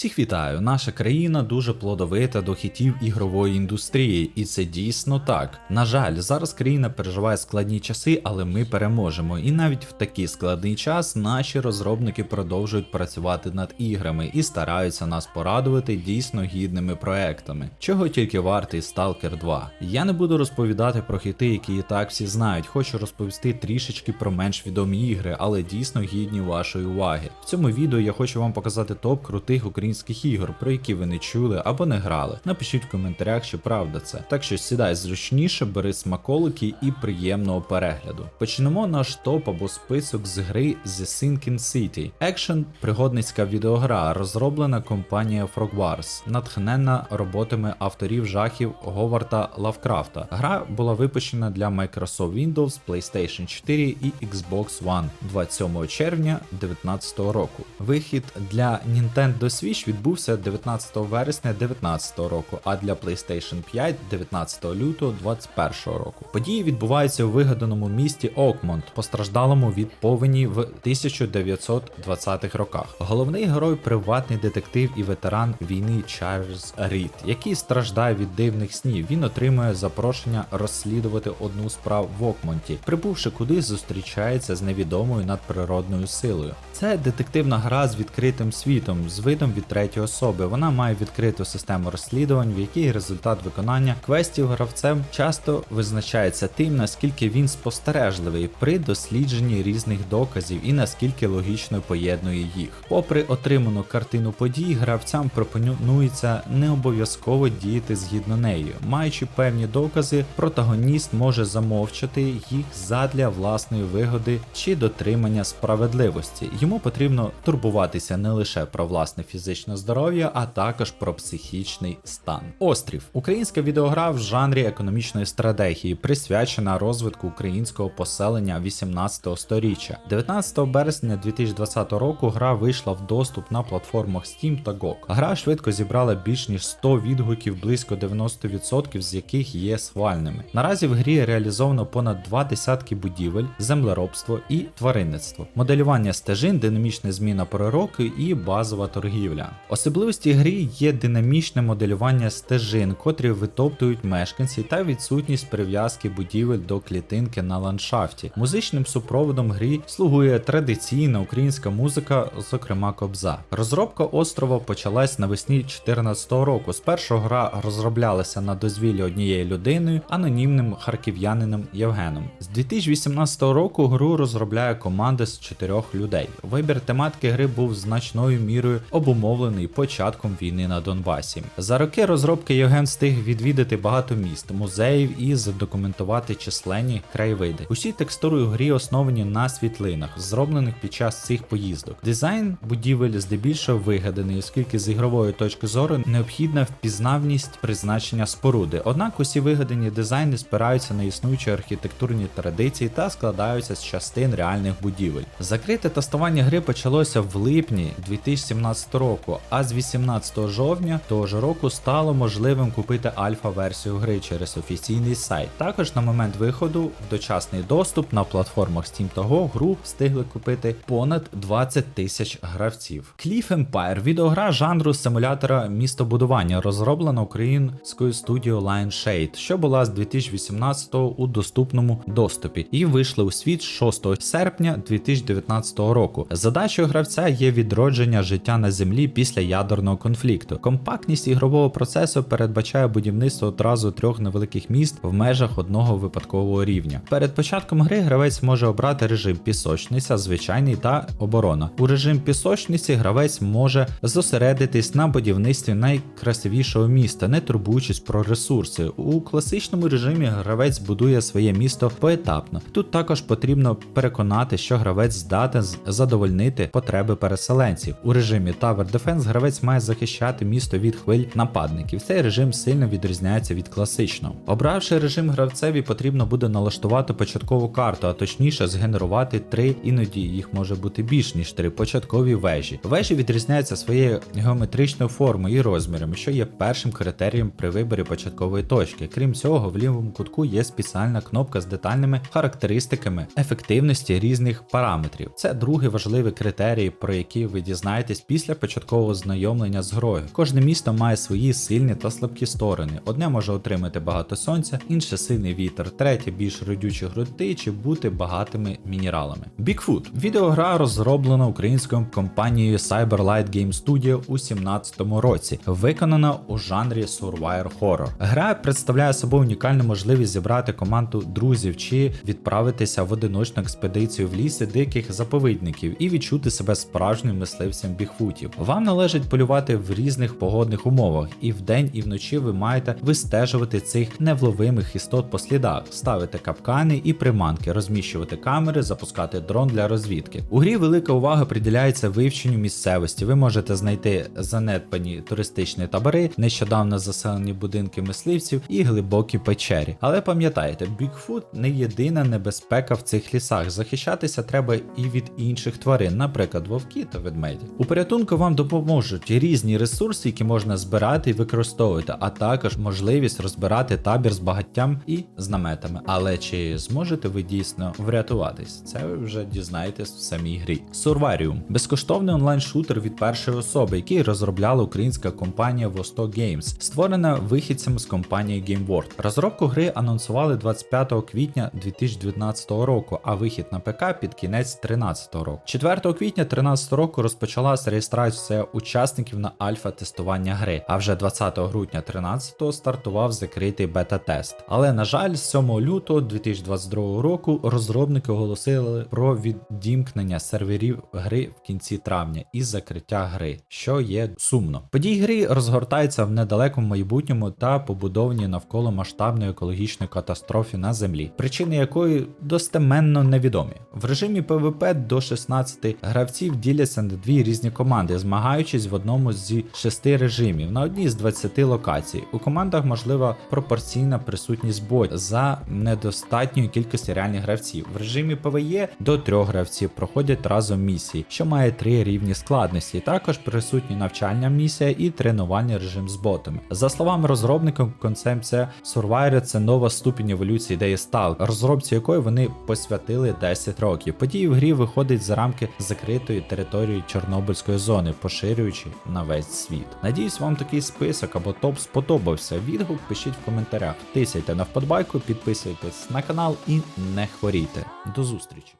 Всіх вітаю! Наша країна дуже плодовита до хітів ігрової індустрії, і це дійсно так. На жаль, зараз країна переживає складні часи, але ми переможемо. І навіть в такий складний час наші розробники продовжують працювати над іграми і стараються нас порадувати дійсно гідними проектами. Чого тільки вартий Stalker 2. Я не буду розповідати про хіти, які і так всі знають. Хочу розповісти трішечки про менш відомі ігри, але дійсно гідні вашої уваги. В цьому відео я хочу вам показати топ крутих українських ігор, про які ви не чули або не грали. Напишіть в коментарях, чи правда це. Так що сідай зручніше, бери смаколики і приємного перегляду. Почнемо наш топ або список з гри The Sinking City. Екшен пригодницька відеогра, розроблена компанія Frogwares, натхненна роботами авторів жахів Говарда Лавкрафта. Гра була випущена для Microsoft Windows, PlayStation 4 і Xbox One 27 червня 2019 року. Вихід для Nintendo Switch відбувся 19 вересня 2019 року, а для PlayStation 5 19 лютого 2021 року. Події відбуваються у вигаданому місті Окмонт, постраждалому від повені в 1920-х роках. Головний герой приватний детектив і ветеран війни Чарльз Рід, який страждає від дивних снів. Він отримує запрошення розслідувати одну справу в Окмонті, прибувши куди зустрічається з невідомою надприродною силою. Це детективна гра з відкритим світом, з видом від третьої особи. Вона має відкриту систему розслідувань, в якій результат виконання квестів гравцем часто визначається тим, наскільки він спостережливий при дослідженні різних доказів і наскільки логічно поєднує їх. Попри отриману картину подій, гравцям пропонується не обов'язково діяти згідно нею. Маючи певні докази, протагоніст може замовчати їх задля власної вигоди чи дотримання справедливості. Йому потрібно турбуватися не лише про власне фізичне здоров'я, а також про психічний стан. Острів українська відеогра в жанрі економічної стратегії, присвячена розвитку українського поселення 18 сторіччя. 19 березня 2020 року гра вийшла в доступ на платформах Steam та GOG. Гра швидко зібрала більш ніж 100 відгуків, близько 90% з яких є схвальними. Наразі в грі реалізовано понад два десятки будівель, землеробство і тваринництво, моделювання стежин, динамічна зміна пори року і базова торгівля. Особливості гри є динамічне моделювання стежин, котрі витоптують мешканці, та відсутність прив'язки будівель до клітинки на ландшафті. Музичним супроводом грі слугує традиційна українська музика, зокрема кобза. Розробка острова почалась навесні 2014 року. Спершу гра розроблялася на дозвіллі однією людиною, анонімним харків'янином Євгеном. З 2018 року гру розробляє команда з чотирьох людей. Вибір тематики гри був значною мірою обумовлений початком війни на Донбасі. За роки розробки Євген встиг відвідати багато міст, музеїв і задокументувати численні краєвиди. Усі текстури у грі основані на світлинах, зроблених під час цих поїздок. Дизайн будівель здебільшого вигаданий, оскільки з ігрової точки зору необхідна впізнавність призначення споруди. Однак усі вигадані дизайни спираються на існуючі архітектурні традиції та складаються з частин реальних будівель. Закрите тестування гри почалося в липні 2017 року, а з 18 жовтня того ж року стало можливим купити альфа-версію гри через офіційний сайт. Також на момент виходу в дочасний доступ на платформах Steam Go гру встигли купити понад 20 тисяч гравців. Cliff Empire – відеогра жанру симулятора містобудування, розроблена українською студією Lion Shade, що була з 2018-го у доступному доступі і вийшла у світ 6 серпня 2019 року. Задачою гравця є відродження життя на землі після ядерного конфлікту. Компактність ігрового процесу передбачає будівництво одразу трьох невеликих міст в межах одного випадкового рівня. Перед початком гри гравець може обрати режим пісочниця, звичайний та оборона. У режим пісочниці гравець може зосередитись на будівництві найкрасивішого міста, не турбуючись про ресурси. У класичному режимі гравець будує своє місто поетапно. Тут також потрібно переконати, що гравець здатен задовольнити потреби переселенців. У режимі Tower Defense гравець має захищати місто від хвиль нападників. Цей режим сильно відрізняється від класичного. Обравши режим гравцеві, потрібно буде налаштувати початкову карту, а точніше згенерувати три, іноді їх може бути більш ніж три початкові вежі. Вежі відрізняються своєю геометричною формою і розмірами, що є першим критерієм при виборі початкової точки. Крім цього, в лівому кутку є спеціальна кнопка з детальними характеристиками ефективності різних параметрів. Це другий важливий критерій, про який ви дізнаєтесь після початкової початкового знайомлення з грою. Кожне місто має свої сильні та слабкі сторони. Одне може отримати багато сонця, інше сильний вітер, третє більш родючі ґрунти чи бути багатими мінералами. Bigfoot – відеогра розроблена українською компанією Cyberlight Game Studio у 2017 році, виконана у жанрі Survivor Horror. Гра представляє собою унікальну можливість зібрати команду друзів чи відправитися в одиночну експедицію в лісі диких заповідників і відчути себе справжнім мисливцем бігфутів. Вам належить полювати в різних погодних умовах, і вдень, і вночі ви маєте вистежувати цих невловимих істот по слідах, ставити капкани і приманки, розміщувати камери, запускати дрон для розвідки. У грі велика увага приділяється вивченню місцевості. Ви можете знайти занедбані туристичні табори, нещодавно заселені будинки мисливців і глибокі печері. Але пам'ятайте, Бігфут не єдина небезпека в цих лісах. Захищатися треба і від інших тварин, наприклад, вовки та ведмеді. У порятунку вам допоможуть різні ресурси, які можна збирати і використовувати, а також можливість розбирати табір з багаттям і з наметами. Але чи зможете ви дійсно врятуватись? Це ви вже дізнаєтесь в самій грі. Survarium – безкоштовний онлайн-шутер від першої особи, який розробляла українська компанія Vostok Games, створена вихідцями з компанії GameWorld. Розробку гри анонсували 25 квітня 2019 року, а вихід на ПК під кінець 2013 року. 4 квітня 2013 року розпочалась реєстрація учасників на альфа-тестування гри, а вже 20 грудня 2013 стартував закритий бета-тест. Але на жаль, 7 лютого 2022 року розробники оголосили про відімкнення серверів гри в кінці травня і закриття гри, що є сумно. Події гри розгортаються в недалекому майбутньому та побудовані навколо масштабної екологічної катастрофи на землі, причини якої достеменно невідомі. В режимі PvP до 16 гравців діляться на дві різні команди, змагаючись в одному зі шести режимів на одній з 20 локацій. У командах можлива пропорційна присутність ботів за недостатньої кількості реальних гравців. В режимі PvE до трьох гравців проходять разом місії, що має три рівні складності. Також присутні навчальна місія і тренувальний режим з ботами. За словами розробників, концепція Survivor – це нова ступінь еволюції ідеї Стал, розробці якої вони посвятили 10 років. Події в грі виходять за рамки закритої території Чорнобильської зони, поширюючи на весь світ. Надіюсь, вам такий список або топ сподобався. Відгук пишіть в коментарях. Тисяйте на вподобайку, підписуйтесь на канал і не хворійте. До зустрічі!